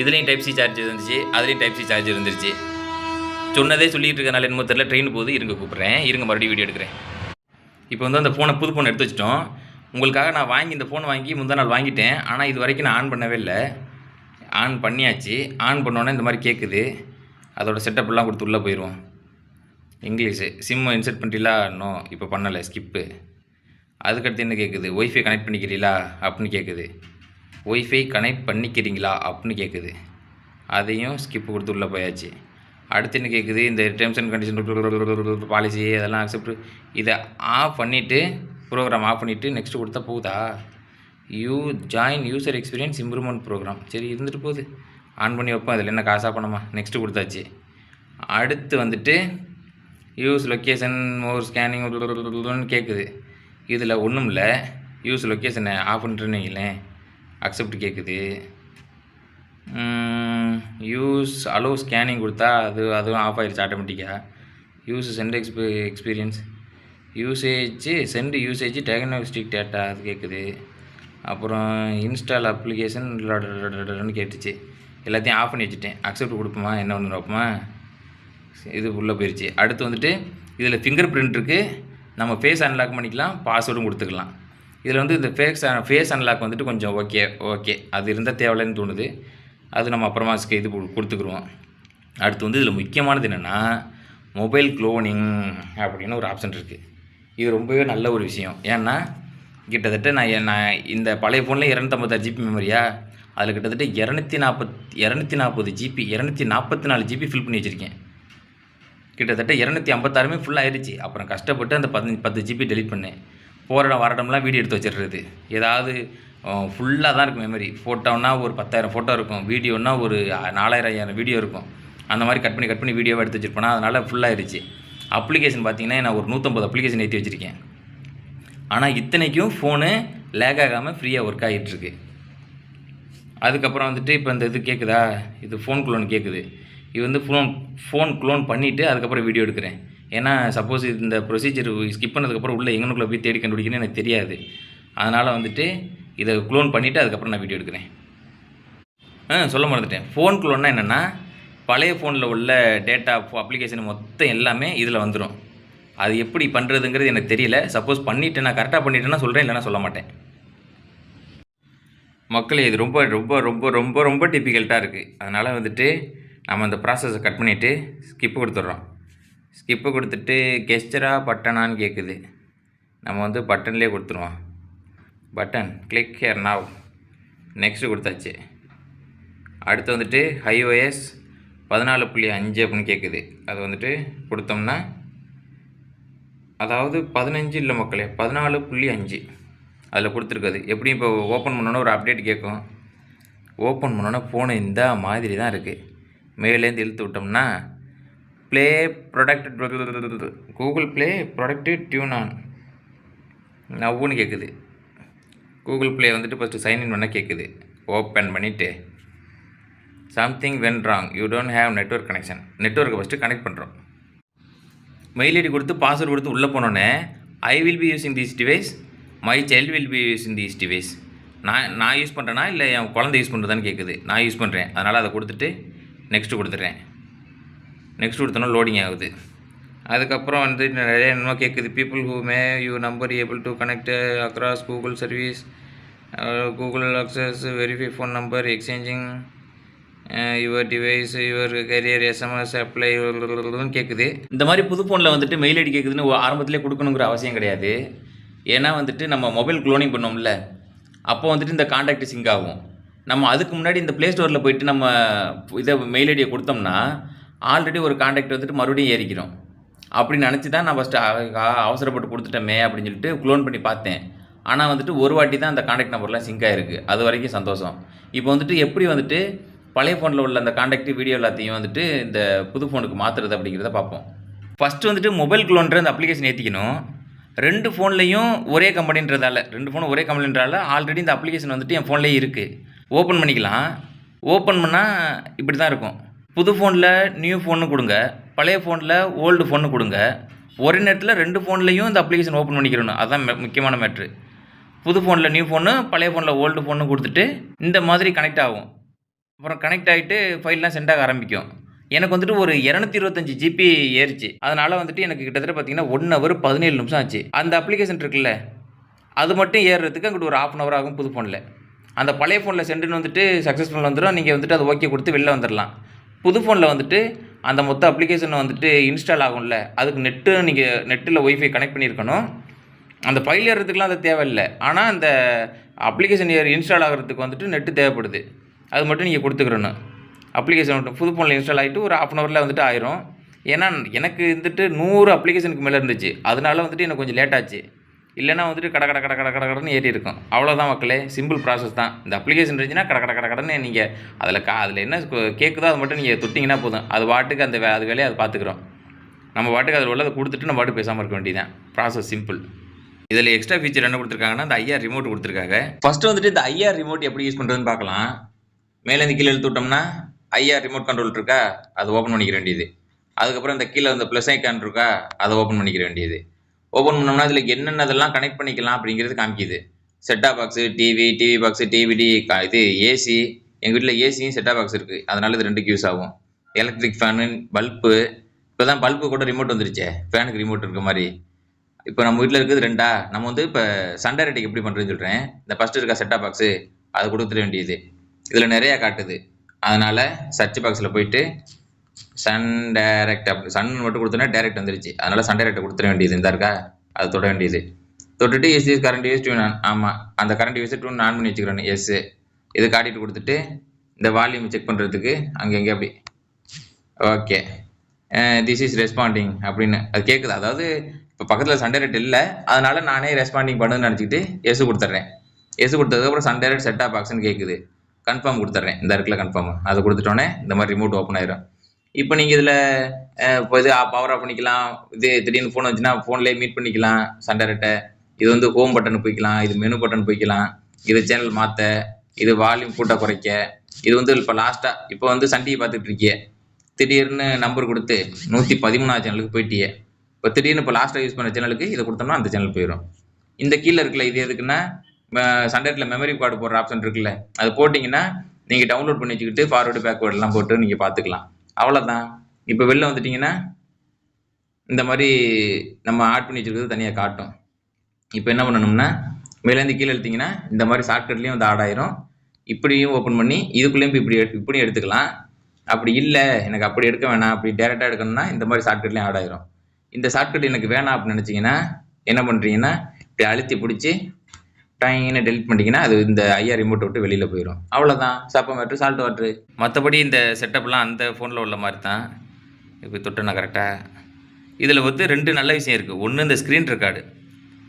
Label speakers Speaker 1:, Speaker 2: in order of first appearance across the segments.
Speaker 1: இதுலேயும் type C charge இருந்துச்சு அதுலேயும் டைப் சி சார்ஜ் இருந்துருச்சு. சொன்னதே சொல்லிட்டு இருக்கனால என்னமோ தெரியல ட்ரெயின் போகுது இருங்க கூப்பிட்றேன். இருங்க மறுபடியும் வீடியோ எடுக்கிறேன். இப்போ வந்து அந்த ஃபோனை புது ஃபோன் எடுத்து வச்சிட்டோம். உங்களுக்காக நான் வாங்கி இந்த ஃபோன் வாங்கி முந்தா நாள் வாங்கிட்டேன். ஆனால் இது வரைக்கும் நான் ஆன் பண்ணவே இல்லை. ஆன் பண்ணியாச்சு. ஆன் பண்ணோன்னே இந்த மாதிரி கேட்குது அதோட செட்டப்லாம் கொடுத்து உள்ளே போயிடுவோம். இங்கிலீஷு சிம்மை இன்சர்ட் பண்ணுறீங்களா இன்னும் இப்போ பண்ணலை. ஸ்கிப்பு அதுக்கடுத்து என்ன கேட்குது ஒய்ஃபை கனெக்ட் பண்ணிக்கிறீங்களா? அப்படின்னு கேட்குது ஒய்ஃபை கனெக்ட் பண்ணிக்கிறீங்களா அப்படின்னு கேட்குது அதையும் ஸ்கிப்பு கொடுத்து உள்ளே போயாச்சு. அடுத்து என்ன கேட்குது இந்த டேர்ம்ஸ் அண்ட் கண்டிஷன் பாலிசி அதெல்லாம் அக்செப்ட் இதை ஆஃப் பண்ணிவிட்டு ப்ரோக்ராம் ஆஃப் பண்ணிவிட்டு நெக்ஸ்ட் கொடுத்தா போகுதா? You join user experience improvement program சரி இருந்துட்டு போகுது. ஆன் பண்ணி வைப்போம். அதில் என்ன காசாக பண்ணமா நெக்ஸ்ட்டு கொடுத்தாச்சு. அடுத்து வந்துட்டு யூஸ் லொக்கேஷன் மோர் ஸ்கேனிங் கேட்குது இதில் ஒன்றும் இல்லை யூஸ் லொக்கேஷனை ஆஃப் பண்ணுறேன்னு வைங்களேன். அக்செப்ட் கேட்குது யூஸ் அலோ ஸ்கேனிங் கொடுத்தா அது அதுவும் ஆஃப் ஆயிடுச்சு ஆட்டோமேட்டிக்காக use sent எக்ஸ்பீ experience usage sent usage diagnostic data அது கேட்குது அப்புறம் இன்ஸ்டால் அப்ளிகேஷன் கேட்டுச்சு. எல்லாத்தையும் ஆஃப் பண்ணி வச்சுட்டேன். அக்செப்ட் கொடுப்போமா? என்ன ஒன்று வைப்போமா இது உள்ளே போயிடுச்சு அடுத்து வந்துட்டு இதில் ஃபிங்கர் பிரிண்ட் இருக்குது நம்ம ஃபேஸ் அன்லாக் பண்ணிக்கலாம் பாஸ்வேர்டும் கொடுத்துக்கலாம். இதில் வந்து இந்த ஃபேஸ் ஃபேஸ் அன்லாக் வந்துட்டு கொஞ்சம் ஓகே ஓகே அது இருந்தால் தேவையில்லைன்னு தோணுது. அது நம்ம அப்புறமா இது கொடுத்துக்குருவோம். அடுத்து வந்து இதில் முக்கியமானது என்னென்னா மொபைல் க்ளோனிங் அப்படின்னு ஒரு ஆப்ஷன் இருக்குது இது ரொம்பவே நல்ல ஒரு விஷயம். ஏன்னா கிட்டத்தட்ட நான் நான் இந்த பழைய ஃபோனில் இரநூத்தம்பத்தாறு ஜிபி மெமரியா அதில் கிட்டத்தட்ட இரநூத்தி நாற்பத் இரநூத்தி நாற்பது ஜிபி இரநூத்தி நாற்பத்தி நாலு ஜிபி ஃபில் பண்ணி வச்சுருக்கேன். கிட்டத்தட்ட இரநூத்தி ஐம்பத்தாறுமே ஃபுல் ஆயிடுச்சு. அப்புறம் கஷ்டப்பட்டு அந்த பதினஞ்சு பத்து ஜிபி டெலிட் பண்ணேன். போகிற இடம் வீடியோ எடுத்து வச்சிடுறது ஏதாவது ஃபுல்லாக தான் இருக்கும் மெமரி ஃபோட்டோன்னா ஒரு பத்தாயிரம் ஃபோட்டோ இருக்கும். வீடியோன்னா ஒரு நாலாயிரம் ஐயாயிரம் வீடியோ இருக்கும். அந்த மாதிரி கட் பண்ணி கட் பண்ணி வீடியோவை எடுத்து வச்சிருப்பேனா? அதனால் ஃபுல்லாகிடுச்சு அப்ளிகேஷன் பார்த்திங்கன்னா நான் ஒரு நூற்றம்பது அப்ளிகேஷன் ஏற்றி வச்சுருக்கேன். ஆனால் இத்தனைக்கும் ஃபோனு லேக் ஆகாமல் ஃப்ரீயாக ஒர்க் ஆகிட்டுருக்கு அதுக்கப்புறம் வந்துட்டு இப்போ இந்த இது கேட்குதா இது ஃபோன் குளோன் கேட்குது இது வந்து ஃபோன் ஃபோன் குளோன் பண்ணிவிட்டு அதுக்கப்புறம் வீடியோ எடுக்கிறேன். ஏன்னா சப்போஸ் இந்த ப்ரொசீஜர் ஸ்கிப் பண்ணதுக்கப்புறம் உள்ளே எங்கனுக்குள்ளே போய் தேடி கண்டுபிடிக்கணும்னு எனக்கு தெரியாது. அதனால் வந்துட்டு இதை க்ளோன் பண்ணிவிட்டு அதுக்கப்புறம் நான் வீடியோ எடுக்கிறேன். ஆ சொல்ல மறந்துட்டேன். ஃபோன் க்ளோன்னா என்னென்னா பழைய ஃபோனில் உள்ள டேட்டா அப்ளிகேஷன் மொத்தம் எல்லாமே இதில் வந்துடும் அது எப்படி பண்ணுறதுங்கிறது எனக்கு தெரியல. சப்போஸ் பண்ணிவிட்டு நான் கரெக்டாக பண்ணிட்டேன்னா சொல்கிறேன் இல்லைன்னா சொல்ல மாட்டேன். மக்களே இது ரொம்ப ரொம்ப ரொம்ப ரொம்ப ரொம்ப டிஃபிகல்ட்டாக இருக்குது அதனால் வந்துட்டு நம்ம அந்த ப்ராசஸை கட் பண்ணிவிட்டு ஸ்கிப்பு கொடுத்துட்றோம். ஸ்கிப்பு கொடுத்துட்டு கெஸ்டரா பட்டனான்னு கேட்குது நம்ம வந்து பட்டன்லேயே கொடுத்துருவோம். Button click here now next கொடுத்தாச்சு. அடுத்து வந்துட்டு ஹைஓஎஸ் பதினாலு புள்ளி அஞ்சு அப்படின்னு கேட்குது அது வந்துட்டு கொடுத்தோம்னா அதாவது பதினஞ்சு இல்லை மக்களே பதினாலு புள்ளி அஞ்சு அதில் கொடுத்துருக்குது. எப்படியும் இப்போ ஓப்பன் பண்ணோன்னா ஒரு அப்டேட் கேட்கும். ஓப்பன் பண்ணோன்னா ஃபோனு இந்த மாதிரி தான் இருக்குது மேலேருந்து இழுத்து விட்டோம்னா play product Google play product tune on நவ்வுன்னு கேட்குது கூகுள் ப்ளே வந்துட்டு ஃபஸ்ட்டு சைன்இன் பண்ண கேட்குது ஓப்பன் பண்ணிவிட்டு something went wrong you don't have network connection நெட்ஒர்க்கை first connect பண்ணுறோம் மெயில் ஐடி கொடுத்து பாஸ்வேர்டு கொடுத்து உள்ளே போனோன்னே I will be using this device my child will be using this device நான் நான் யூஸ் பண்ணுறேன்னா இல்லை என் குழந்தை யூஸ் பண்ணுறதான்னு கேட்குது நான் யூஸ் பண்ணுறேன் அதனால் அதை கொடுத்துட்டு நெக்ஸ்ட்டு கொடுத்துட்றேன். நெக்ஸ்ட் கொடுத்தோன்னா லோடிங் ஆகுது. அதுக்கப்புறம் வந்து நிறைய என்னமோ கேட்குது people who may you number able to connect across Google service Google access verify phone number exchanging your device your carrier SMS apply கேட்குது இந்த மாதிரி புது ஃபோனில் வந்துட்டு மெயில் ஐடி கேட்குதுன்னு ஆரம்பத்திலே கொடுக்கணுங்கிற அவசியம் கிடையாது. ஏன்னா வந்துட்டு நம்ம மொபைல் க்ளோனிங் பண்ணோம்ல. அப்போ வந்துட்டு இந்த காண்டாக்ட் சிங்க் ஆகும். நம்ம அதுக்கு முன்னாடி இந்த ப்ளே ஸ்டோரில் போயிட்டு நம்ம இதை மெயில் ஐடியை கொடுத்தோம்னா ஆல்ரெடி ஒரு காண்டாக்ட் வந்துட்டு மறுபடியும் ஏறிக்கிறோம். அப்படி நினச்சி தான் நான் ஃபஸ்ட்டு அவசரப்பட்டு கொடுத்துட்டோமே அப்படின்னு சொல்லிட்டு க்ளோன் பண்ணி பார்த்தேன். ஆனால் வந்துட்டு ஒரு வாட்டி தான் அந்த காண்டாக்ட் நம்பர்லாம் சிங்க் ஆகிருக்கு அது வரைக்கும் சந்தோஷம். இப்போ வந்துட்டு எப்படி வந்துட்டு பழைய ஃபோனில் உள்ள அந்த காண்டாக்ட் வீடியோ எல்லாத்தையும் வந்துட்டு இந்த புது ஃபோனுக்கு மாற்றுறது அப்படிங்கிறத பார்ப்போம். ஃபஸ்ட்டு வந்துட்டு மொபைல் க்ளோன்ற அந்த அப்ளிகேஷன் ஏற்றிக்கணும் ரெண்டு ஃபோன்லேயும் ஒரே கம்பெனின்றதால ரெண்டு ஃபோனும் ஒரே கம்பெனின்றதால ஆல்ரெடி இந்த அப்ளிகேஷன் வந்துட்டு என் ஃபோன்லேயே இருக்குது ஓப்பன் பண்ணிக்கலாம். ஓப்பன் பண்ணால் இப்படி தான் இருக்கும். புது ஃபோனில் நியூ ஃபோன்னு கொடுங்க. பழைய ஃபோனில் ஓல்டு ஃபோன்னு கொடுங்க. ஒரே நேரத்தில் ரெண்டு ஃபோன்லேயும் இந்த அப்ளிகேஷன் ஓப்பன் பண்ணிக்கிறணும். அதுதான் முக்கியமான மேட்ரு புது ஃபோனில் நியூ ஃபோனு பழைய ஃபோனில் ஓல்டு ஃபோனு கொடுத்துட்டு இந்த மாதிரி கனெக்ட் ஆகும். அப்புறம் கனெக்ட் ஆகிட்டு ஃபைல்லாம் சென்ட் ஆக ஆரம்பிக்கும். எனக்கு வந்துட்டு ஒரு இரநூத்தி இருபத்தஞ்சி ஜிபி ஏறிச்சு. அதனால் வந்துட்டு எனக்கு கிட்டத்தட்ட பார்த்தீங்கன்னா ஒன் ஹவர் பதினேழு நிமிஷம் ஆச்சு. அந்த அப்ளிகேஷன் இருக்குல்ல அது மட்டும் ஏறுறதுக்கு அங்கிட்டு ஒரு ஆஃப் அன் ஹவர் ஆகும் புது ஃபோனில் அந்த பழைய ஃபோனில் சென்டுன்னு வந்துட்டு சக்ஸஸ்ஃபுல் வந்துடும் நீங்கள் வந்துட்டு அது ஓகே கொடுத்து வெளில வந்துடலாம் புது ஃபோனில் வந்துட்டு அந்த மொத்த அப்ளிகேஷன் வந்துட்டு இன்ஸ்டால் ஆகும்ல அதுக்கு நெட்டு நீங்கள் நெட்டில் ஒய்ஃபை கனெக்ட் பண்ணியிருக்கணும். அந்த ஃபைல் ஏறுறதுக்குலாம் அது தேவையில்லை. ஆனால் அந்த அப்ளிகேஷன் ஏர் இன்ஸ்டால் ஆகிறதுக்கு வந்துட்டு நெட்டு தேவைப்படுது. அது மட்டும் நீங்கள் கொடுத்துக்கிறணும். அப்ளிகேஷன் மட்டும் புது ஃபோனில் இன்ஸ்டால் ஆகிட்டு ஒரு ஆஃப் அன் ஹவரில் வந்துட்டு ஆயிரும். ஏன்னா எனக்கு வந்துட்டு நூறு அப்ளிகேஷனுக்கு மேலே இருந்துச்சு. அதனால வந்துட்டு எனக்கு கொஞ்சம் லேட் ஆச்சு. இல்லைன்னா வந்துட்டு கட கட கட கட கட கடன்னு ஏறி இருக்கும். அவ்வளோதான் மக்களே. சிம்பிள் ப்ராசஸ் தான். இந்த அப்ளிகேஷன் இருந்துச்சுன்னா கட கட கட கடன்னு நீங்கள் அதில் கா அதில் என்ன கேட்குதோ அது மட்டும் நீங்கள் தொட்டிங்கன்னா போதும். அது பாட்டுக்கு அந்த வே அது வேலையை அது பார்த்துக்குறோம் நம்ம பாட்டுக்கு அதில் உள்ளதை கொடுத்துட்டு நம்ம பாட்டு பேசாமல் இருக்க வேண்டியதான் ப்ராசஸ் சிம்பிள் இதில் எக்ஸ்ட்ரா ஃபீச்சர் என்ன கொடுத்துருக்காங்கன்னா இந்த ஐஆர் ரிமோட் கொடுத்துருக்காங்க. ஃபஸ்ட்டு வந்துட்டு இந்த ஐஆர் ரிமோட் எப்படி யூஸ் பண்ணுறதுன்னு பார்க்கலாம். மேலேருந்து கீழே இழுத்து விட்டோம்னா ஐஆர் ரிமோட் கண்ட்ரோல் இருக்கா? அதை ஓப்பன் பண்ணிக்க வேண்டியது. அதுக்கப்புறம் இந்த கீழே இந்த ப்ளஸ் ஐக்கான் இருக்கா? அதை ஓப்பன் பண்ணிக்க வேண்டியது. ஓப்பன் பண்ணோம்னா இதில் என்னென்னதெல்லாம் கனெக்ட் பண்ணிக்கலாம் அப்படிங்கிறது காமிக்குது. செட்டா box TV TV box DVD இது ஏசி எங்கள் வீட்டில் ஏசியும் செட்டா பாக்ஸ் இருக்குது அதனால இது ரெண்டுக்கு யூஸ் ஆகும். எலக்ட்ரிக் ஃபேனு பல்ப்பு இப்போ தான் பல்ப்பு கூட ரிமோட் வந்துருச்சே. ஃபேனுக்கு ரிமோட் இருக்க மாதிரி. இப்போ நம்ம வீட்டில் இருக்குது ரெண்டா? நம்ம வந்து இப்போ சண்டை ரேட்டிங் எப்படி பண்ணுறதுன்னு சொல்கிறேன் இந்த ஃபஸ்ட்டு இருக்க செட்டா பாக்ஸு அதை கொடுத்துட வேண்டியது. இதில் நிறையா காட்டுது. அதனால் சர்ச் பாக்ஸில் போயிட்டு சன் டைரக்ட் அப்படி சன் மட்டும் கொடுத்தோன்னா டேரக்ட் வந்துருச்சு. அதனால் சன் டைரக்ட் கொடுத்துட வேண்டியது இந்த இருக்கா? அது தொட வேண்டியது. தொட்டுட்டு yes is current use tune ஆமாம் அந்த கரண்ட் யூஸ் டியூன் ஆன் பண்ணி வச்சுக்கிறேன் எஸ் இது காட்டிட்டு கொடுத்துட்டு இந்த வால்யூம் செக் பண்ணுறதுக்கு அங்கே எங்கே அப்படி. ஓகே திஸ் இஸ் ரெஸ்பாண்டிங் அப்படின்னு. அது கேட்குது அதாவது இப்போ பக்கத்தில் சன் ரேட் இல்லை. அதனால நானே ரெஸ்பாண்டிங் பண்ணுன்னு நினச்சிக்கிட்டு எஸ் கொடுத்துட்றேன். எஸ் கொடுத்ததுக்கப்புறம் சன் செட் ஆஃப் பாக்ஸ்னு கேட்குது கன்ஃபார்ம் கொடுத்துட்றேன். இந்த இடத்துல கன்ஃபார்ம் அதை கொடுத்துட்டோன்னே இந்த மாதிரி ரிமோட் ஓப்பன் ஆயிரும். இப்போ நீங்கள் இதில் இப்போ இது பவர் ஆஃப் பண்ணிக்கலாம். இது திடீர்னு ஃபோன் வந்துச்சுன்னா ஃபோன்லேயே மீட் பண்ணிக்கலாம் சண்டரட்டை இது வந்து ஹோம் பட்டன் போய்க்கலாம் இது மெனு பட்டன் போய்க்கலாம். இது சேனல் மாற்ற இது வால்யூம் கூட்ட குறைக்க. இது வந்து இப்போ லாஸ்ட்டாக இப்போ வந்து சண்டையை பார்த்துட்டு இருக்கிய. திடீர்னு நம்பர் கொடுத்து நூற்றி பதிமூணாவது சேனலுக்கு போயிட்டியே. இப்போ திடீர்னு இப்போ லாஸ்ட்டாக யூஸ் பண்ண சேனலுக்கு இதை கொடுத்தோம்னா அந்த சேனல் போயிடும் இந்த கீழே இருக்குல்ல இது எதுக்குன்னா சண்டேட்டில் மெமரி கார்டு போடுற ஆப்ஷன் இருக்குல்ல அது போட்டிங்கன்னா நீங்கள் டவுன்லோட் பண்ணி வச்சுக்கிட்டு ஃபார்வேர்டு பேக்வேர்டெலாம் போட்டு நீங்கள் பார்த்துக்கலாம். அவ்வளோதான் இப்போ வெளில வந்துட்டிங்கன்னா இந்த மாதிரி நம்ம ஆட் பண்ணி வச்சுருக்கிறது தனியாக காட்டும். இப்போ என்ன பண்ணணும்னா மேலேருந்து கீழே எழுத்திங்கன்னா இந்த மாதிரி ஷார்ட்கட்லேயும் வந்து ஆட் ஆயிரும். இப்படியும் ஓப்பன் பண்ணி இதுக்குள்ளேயும் இப்படி எடு- இப்படியும் எடுத்துக்கலாம். அப்படி இல்லை எனக்கு அப்படி எடுக்க வேணாம் அப்படி டேரெக்டாக எடுக்கணும்னா இந்த மாதிரி ஷார்ட்கட்லேயும் ஆட் ஆயிரும். இந்த ஷார்ட்கட் எனக்கு வேணாம் அப்படின்னு நினச்சிங்கன்னா என்ன பண்ணுறீங்கன்னா இப்படி அழுத்தி பிடிச்சி டைன்னு டெலிட் பண்ணிட்டீங்கன்னா அது இந்த ஐஆர் ரிமோட் விட்டு வெளியில் போயிடும் அவ்வளோதான் சாப்பா வாட்ரு சால்ட் வாட்ரு மற்றபடி இந்த செட்டப்லாம் அந்த ஃபோனில் உள்ள மாதிரி தான் இப்போ தொட்டனா கரெக்டாக இதில் வந்து ரெண்டு நல்ல விஷயம் இருக்குது ஒன்று இந்த ஸ்க்ரீன் ரெக்கார்டு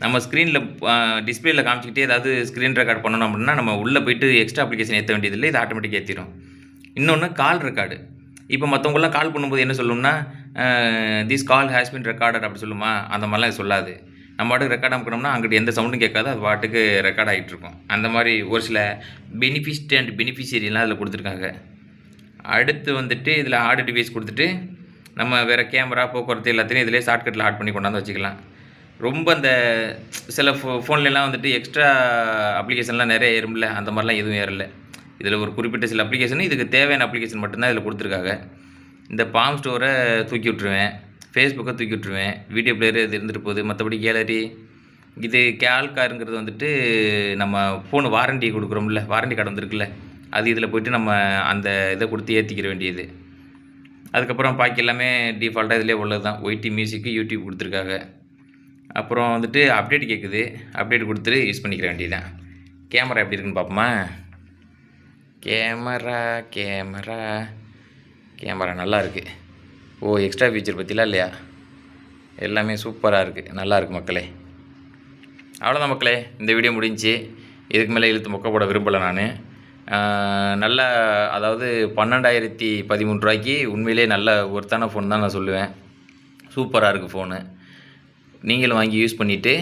Speaker 1: நம்ம ஸ்க்ரீனில் டிஸ்பிளேயில் காமிச்சிக்கிட்டே ஏதாவது ஸ்க்ரீன் ரெக்கார்ட் பண்ணணும் அப்படின்னா நம்ம உள்ளே போயிட்டு எக்ஸ்ட்ரா அப்ளிகேஷன் ஏற்ற வேண்டியதில்லை. இது ஆட்டோமேட்டிக்காக ஏற்றிடும் இன்னொன்று கால் ரெக்கார்டு இப்போ மற்றவங்களாம் கால் பண்ணும்போது என்ன சொல்லும்னா this call has been recorded அப்படி சொல்லுமா? அந்த மாதிரிலாம் சொல்லாது. நம்ம பாட்டுக்கு ரெக்கார்ட் அமுக்கணும்னா அங்கிட்டு எந்த சவுண்டும் கேட்காது அது பாட்டுக்கு ரெக்கார்ட் ஆகிட்டு இருக்கும். அந்த மாதிரி ஒரு சில பெனிஃபிஸ்ட் அண்ட் பெனிஃபிஷியரிலாம் அதில் கொடுத்துருக்காங்க. அடுத்து வந்துட்டு இதில் ஆடு டிவைஸ் கொடுத்துட்டு நம்ம வேறு கேமரா போக்குவரத்து எல்லாத்தையும் இதிலே ஷார்ட்கட்டில் ஆட் பண்ணி கொண்டாந்து வச்சுக்கலாம். ரொம்ப அந்த சில ஃபோ ஃபோன்லலாம் வந்துட்டு எக்ஸ்ட்ரா அப்ளிகேஷன்லாம் நிறைய ஏறும்ல அந்த மாதிரிலாம் எதுவும் ஏறல. இதில் ஒரு குறிப்பிட்ட சில அப்ளிகேஷன் இதுக்கு தேவையான அப்ளிகேஷன் மட்டும்தான் இதில் கொடுத்துருக்காங்க. இந்த பாம் ஸ்டோரை தூக்கி விட்ருவேன் ஃபேஸ்புக்கை தூக்கி விட்ருவேன் வீடியோ பிளேயர் இது இருந்துட்டு போகுது. மற்றபடி கேலரி இது கேல்காருங்கிறது வந்துட்டு நம்ம ஃபோனு வாரண்டி கொடுக்குறோம்ல. வாரண்டி கார்டு வந்துருக்குல்ல. அது இதில் போயிட்டு நம்ம அந்த இதை கொடுத்து ஏற்றிக்கிற வேண்டியது. அதுக்கப்புறம் பாக்கி எல்லாமே டிஃபால்ட்டாக இதிலே உள்ளது தான் ஒய்டி மியூசிக்கு யூடியூப் கொடுத்துருக்காங்க. அப்புறம் வந்துட்டு அப்டேட் கேட்குது அப்டேட் கொடுத்துட்டு யூஸ் பண்ணிக்கிற வேண்டியதுதான். கேமரா எப்படி இருக்குன்னு பார்ப்போமா? கேமரா கேமரா கேமரா நல்லா இருக்குது ஓ எக்ஸ்ட்ரா ஃபீச்சர் பற்றிலாம் இல்லையா? எல்லாமே சூப்பராக இருக்குது நல்லாயிருக்கு மக்களே. அவ்வளோதான் மக்களே. இந்த வீடியோ முடிஞ்சுச்சு. இதுக்கு மேலே இழுத்து மொக்க போட விரும்பலை நான். நல்ல அதாவது பன்னெண்டாயிரத்தி பதிமூணு ரூபாய்க்கு உண்மையிலே நல்ல ஒர்த்தான ஃபோன் தான் நான் சொல்லுவேன். சூப்பராக இருக்குது ஃபோனு நீங்களும் வாங்கி யூஸ் பண்ணிவிட்டு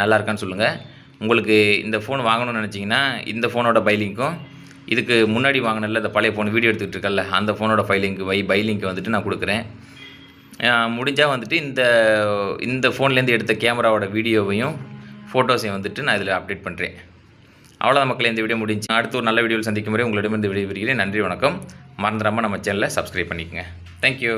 Speaker 1: நல்லா இருக்கான்னு சொல்லுங்கள் உங்களுக்கு இந்த ஃபோன் வாங்கணும்னு நினச்சிங்கன்னா இந்த ஃபோனோட பைலிங்க்கும் இதுக்கு முன்னாடி வாங்கினல இந்த பழைய ஃபோன் வீடியோ எடுத்துக்கிட்டு இருக்கல்ல அந்த ஃபோனோட ஃபைலிங்க் வை பை லிங்க் வந்துட்டு நான் கொடுக்குறேன். முடிஞ்சால் வந்துட்டு இந்த இந்த ஃபோன்லேருந்து எடுத்த கேமராவோட வீடியோவையும் ஃபோட்டோஸையும் வந்துட்டு நான் இதில் அப்டேட் பண்ணுறேன் அவ்வளோ மக்களே இந்த வீடியோ முடிஞ்சு. அடுத்து ஒரு நல்ல வீடியோவில் சந்திக்கும் முறை உங்களிடமிருந்து விடைபெறுகிறேன். நன்றி வணக்கம். மறந்துடாமல் நம்ம சேனலை சப்ஸ்கிரைப் பண்ணிக்கங்க. தேங்க்யூ